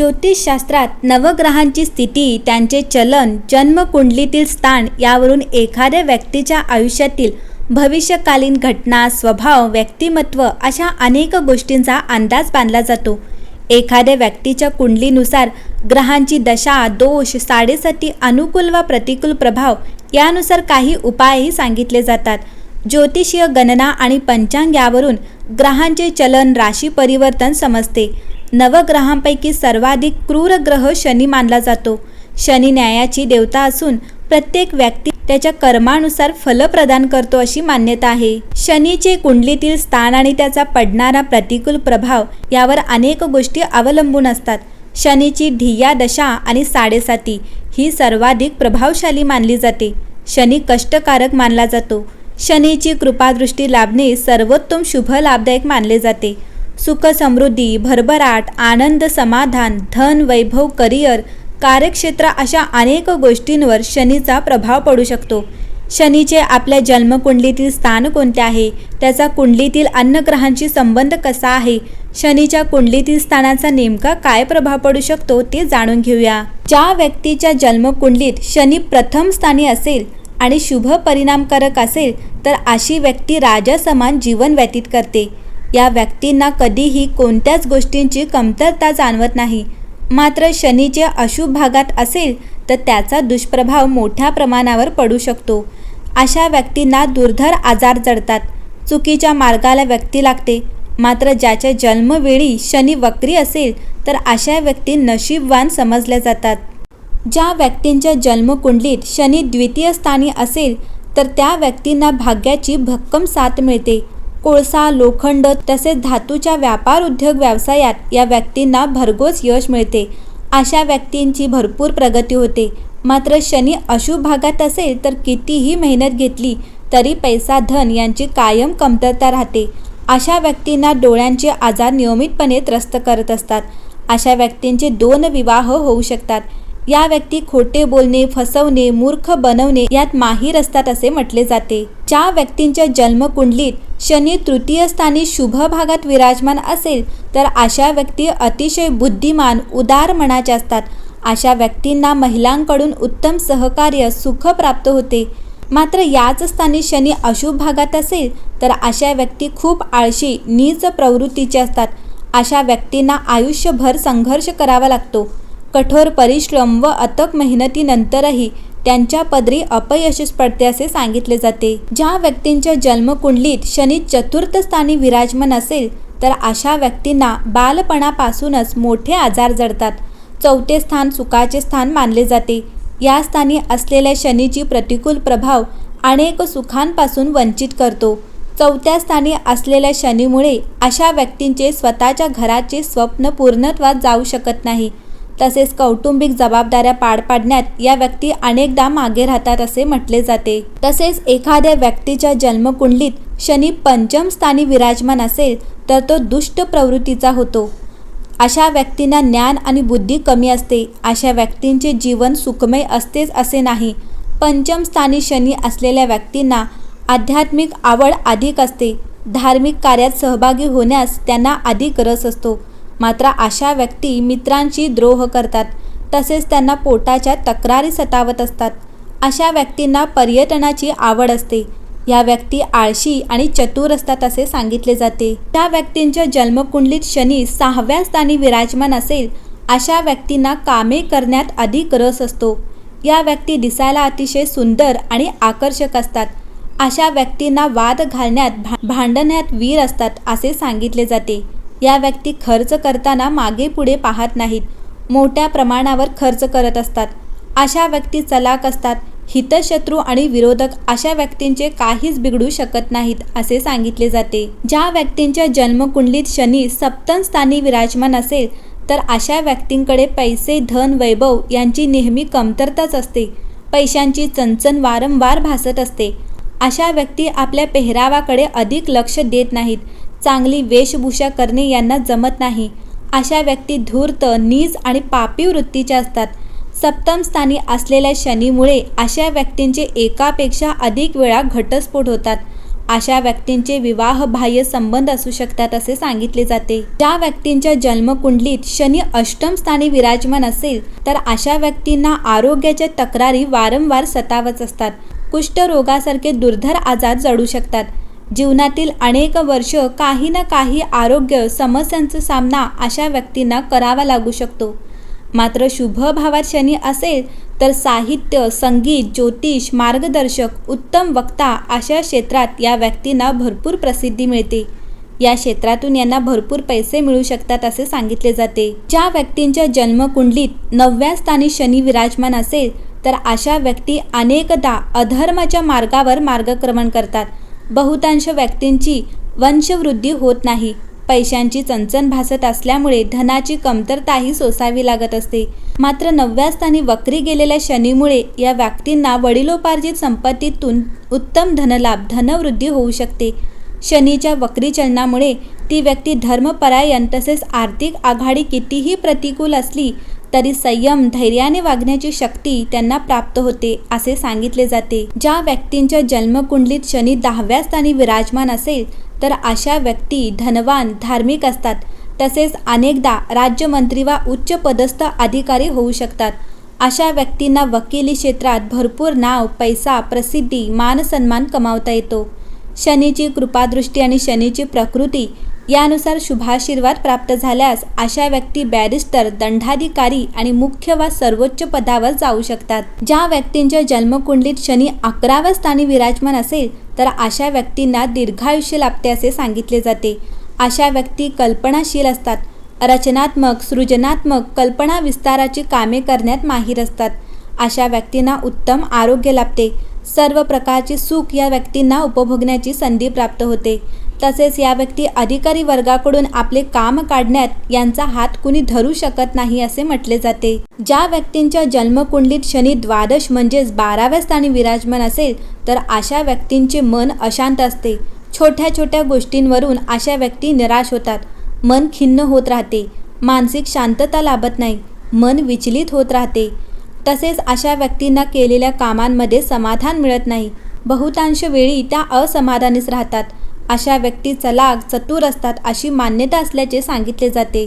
ज्योतिषशास्त्रात नवग्रहांची स्थिती त्यांचे चलन जन्मकुंडलीतील स्थान यावरून एखाद्या व्यक्तीच्या आयुष्यातील भविष्यकालीन घटना स्वभाव व्यक्तिमत्व अशा अनेक गोष्टींचा अंदाज बांधला जातो. एखाद्या व्यक्तीच्या कुंडलीनुसार ग्रहांची दशा दोष साडेसती अनुकूल व प्रतिकूल प्रभाव यानुसार काही उपायही सांगितले जातात. ज्योतिषीय गणना आणि पंचांग यावरून ग्रहांचे चलन राशी परिवर्तन समजते. नवग्रहांपैकी सर्वाधिक क्रूर ग्रह शनी मानला जातो. शनी न्यायाची देवता असून प्रत्येक व्यक्ती त्याच्या कर्मानुसार फल प्रदान करतो अशी मान्यता आहे. शनीचे कुंडलीतील स्थान आणि त्याचा पडणारा प्रतिकूल प्रभाव यावर अनेक गोष्टी अवलंबून असतात. शनीची ढिया दशा आणि साडेसाती ही सर्वाधिक प्रभावशाली मानली जाते. शनी कष्टकारक मानला जातो. शनीची कृपादृष्टी लाभणे सर्वोत्तम शुभ लाभदायक मानले जाते. सुख समृद्धी भरभराट आनंद समाधान धन वैभव करिअर कार्यक्षेत्र अशा अनेक गोष्टींवर शनीचा प्रभाव पडू शकतो. शनीचे आपल्या जन्मकुंडलीतील स्थान कोणते आहे? त्याचा कुंडलीतील अन्नग्रहांशी संबंध कसा आहे? शनीच्या कुंडलीतील स्थानाचा नेमका काय प्रभाव पडू शकतो ते जाणून घेऊया. ज्या व्यक्तीच्या जन्मकुंडलीत शनी प्रथम स्थानी असेल आणि शुभ परिणामकारक असेल तर अशी व्यक्ती राजासमान जीवन व्यतीत करते. या व्यक्तींना कधीही कोणत्याच गोष्टींची कमतरता जाणवत नाही. मात्र शनीचे अशुभ भागात असेल तर त्याचा दुष्प्रभाव मोठ्या प्रमाणावर पडू शकतो. अशा व्यक्तींना दुर्धर आजार जडतात. चुकीच्या मार्गाला व्यक्ती लागते. मात्र ज्याच्या जन्मवेळी शनी वक्री असेल तर अशा व्यक्ती नशीबवान समजल्या जातात. ज्या व्यक्तींच्या जन्मकुंडलीत शनी द्वितीय स्थानी असेल तर त्या व्यक्तींना भाग्याची भक्कम साथ मिळते. कोळसा लोखंड तसेच धातूच्या व्यापार उद्योग व्यवसायात या व्यक्तींना भरघोस यश मिळते. अशा व्यक्तींची भरपूर प्रगती होते. मात्र शनी अशुभ भागात असेल तर कितीही मेहनत घेतली तरी पैसा धन यांची कायम कमतरता राहते. अशा व्यक्तींना डोळ्यांचे आजार नियमितपणे त्रस्त करत असतात. अशा व्यक्तींचे दोन विवाह होऊ शकतात. या व्यक्ती खोटे बोलणे फसवणे मूर्ख बनवणे यात माहीर असतात असे म्हटले जाते. ज्या व्यक्तींच्या जन्मकुंडलीत शनी तृतीय स्थानी शुभ भागात विराजमान असेल तर अशा व्यक्ती अतिशय बुद्धिमान उदार मनाच्या असतात. अशा व्यक्तींना महिलांकडून उत्तम सहकार्य सुख प्राप्त होते. मात्र याच स्थानी शनी अशुभ भागात असेल तर अशा व्यक्ती खूप आळशी नीच प्रवृत्तीचे असतात. अशा व्यक्तींना आयुष्यभर संघर्ष करावा लागतो. कठोर परिश्रम व अथक मेहनतीनंतरही त्यांच्या पदरी अपयशच पडते असे सांगितले जाते. ज्या व्यक्तींच्या जन्मकुंडलीत शनी चतुर्थ स्थानी विराजमान असेल तर अशा व्यक्तींना बालपणापासूनच मोठे आजार जडतात. चौथे स्थान सुखाचे स्थान मानले जाते. या स्थानी असलेल्या शनीची प्रतिकूल प्रभाव अनेक सुखांपासून वंचित करतो. चौथ्या स्थानी असलेल्या शनीमुळे अशा व्यक्तींचे स्वतःच्या घराचे स्वप्न पूर्णत्वात जाऊ शकत नाही. तसेच कौटुंबिक जबाबदाऱ्या पार पाडण्यात या व्यक्ती अनेकदा मागे राहतात असे म्हटले जाते. तसेच एखाद्या व्यक्तीच्या जन्मकुंडलीत शनी पंचम स्थानी विराजमान असेल तर तो दुष्ट प्रवृत्तीचा होतो. अशा व्यक्तींना ज्ञान आणि बुद्धी कमी असते. अशा व्यक्तींचे जीवन सुखमय असतेच असे नाही. पंचम स्थानी शनी असलेल्या व्यक्तींना आध्यात्मिक आवड अधिक असते. धार्मिक कार्यात सहभागी होण्यास त्यांना अधिक रस असतो. मात्र अशा व्यक्ती मित्रांशी द्रोह करतात. तसेच त्यांना पोटाच्या तक्रारी सतावत असतात. अशा व्यक्तींना पर्यटनाची आवड असते. या व्यक्ती आळशी आणि चतुर असतात असे सांगितले जाते. त्या व्यक्तींच्या जन्मकुंडलीत शनी सहाव्या स्थानी विराजमान असेल अशा व्यक्तींना कामे करण्यात अधिक रस असतो. या व्यक्ती दिसायला अतिशय सुंदर आणि आकर्षक असतात. अशा व्यक्तींना वाद घालण्यात भा भांडण्यात वीर असतात असे सांगितले जाते. या व्यक्ती खर्च करताना मागे पुढे पाहत नाहीत. मोठ्या प्रमाणावर खर्च करत असतात. अशा व्यक्ती चलाक असतात. हितशत्रू आणि विरोधक अशा व्यक्तींचे काहीच बिघडू शकत नाहीत असे सांगितले जाते. ज्या व्यक्तींच्या जन्मकुंडलीत शनी सप्तम स्थानी विराजमान असेल तर अशा व्यक्तींकडे पैसे धन वैभव यांची नेहमी कमतरताच असते. पैशांची चणचण वारंवार भासत असते. अशा व्यक्ती आपल्या पेहरावाकडे अधिक लक्ष देत नाहीत. चांगली वेशभूषा करणे यांना जमत नाही. अशा व्यक्ती धूर्त नीज आणि पापी वृत्तीच्या असतात. सप्तम स्थानी असलेल्या शनीमुळे अशा व्यक्तींचे एकापेक्षा अधिक वेळा घटस्फोट होतात. अशा व्यक्तींचे विवाह बाह्य संबंध असू शकतात असे सांगितले जाते. ज्या व्यक्तींच्या जन्मकुंडलीत शनी अष्टम स्थानी विराजमान असेल तर अशा व्यक्तींना आरोग्याच्या तक्रारी वारंवार सतावत असतात. कुष्ठरोगासारखे दुर्धर आजार जडू शकतात. जीवनातील अनेक वर्ष काही ना काही आरोग्य समस्यांचा सामना अशा व्यक्तींना करावा लागू शकतो. मात्र शुभ भावात शनी असेल तर साहित्य संगीत ज्योतिष मार्गदर्शक उत्तम वक्ता अशा क्षेत्रात या व्यक्तींना भरपूर प्रसिद्धी मिळते. या क्षेत्रातून यांना भरपूर पैसे मिळू शकतात असे सांगितले जाते. ज्या व्यक्तींच्या जन्मकुंडलीत नवव्या स्थानी शनी विराजमान असेल तर अशा व्यक्ती अनेकदा अधर्माच्या मार्गावर मार्गक्रमण करतात. बहुतांश व्यक्तींची वंशवृद्धी होत नाही. पैशांची चणचण भासत असल्यामुळे धनाची कमतरताही सोसावी लागत असते. मात्र नवव्या स्थानी वक्री गेलेल्या शनीमुळे या व्यक्तींना वडिलोपार्जित संपत्तीतून उत्तम धनलाभ धनवृद्धी होऊ शकते. शनीच्या वक्री चलनामुळे ती व्यक्ती धर्मपरायण तसेच आर्थिक आघाडी कितीही प्रतिकूल असली तरी संयम धैर्याने वागण्याची शक्ती त्यांना प्राप्त होते असे सांगितले जाते. ज्या व्यक्तींच्या जन्मकुंडलीत शनी दहाव्या स्थानी विराजमान असेल तर अशा व्यक्ती धनवान धार्मिक असतात. तसेच अनेकदा राज्यमंत्री वा उच्च पदस्थ अधिकारी होऊ शकतात. अशा व्यक्तींना वकिली क्षेत्रात भरपूर नाव पैसा प्रसिद्धी मानसन्मान कमावता येतो. शनीची कृपादृष्टी आणि शनीची प्रकृती यानुसार शुभाशीर्वाद प्राप्त झाल्यास अशा व्यक्ती बॅरिस्टर दंडाधिकारी आणि मुख्य वा सर्वोच्च पदावर जाऊ शकतात. ज्या व्यक्तींच्या जन्मकुंडलीत शनी अकराव्या स्थानी विराजमान असेल तर अशा व्यक्तींना दीर्घायुष्य लाभते असे सांगितले जाते. अशा व्यक्ती कल्पनाशील असतात. रचनात्मक सृजनात्मक कल्पना विस्ताराची कामे करण्यात माहीर असतात. अशा व्यक्तींना उत्तम आरोग्य लाभते. सर्व प्रकारचे सुख या व्यक्तींना उपभोगण्याची संधी प्राप्त होते. तसेच या व्यक्ती अधिकारी वर्गाकडून आपले काम काढण्यात यांचा हात कुणी धरू शकत नाही असे म्हटले जाते. ज्या व्यक्तींच्या जन्मकुंडलीत शनी द्वादश म्हणजेच बाराव्या स्थानी विराजमान असेल तर अशा व्यक्तींचे मन अशांत असते. छोट्या छोट्या गोष्टींवरून अशा व्यक्ती निराश होतात. मन खिन्न होत राहते. मानसिक शांतता लाभत नाही. मन विचलित होत राहते. तसेच अशा व्यक्तींना केलेल्या कामांमध्ये समाधान मिळत नाही. बहुतांश वेळी त्या असमाधानीच राहतात. अशा व्यक्ती चलाख चतुर असतात अशी मान्यता असल्याचे सांगितले जाते.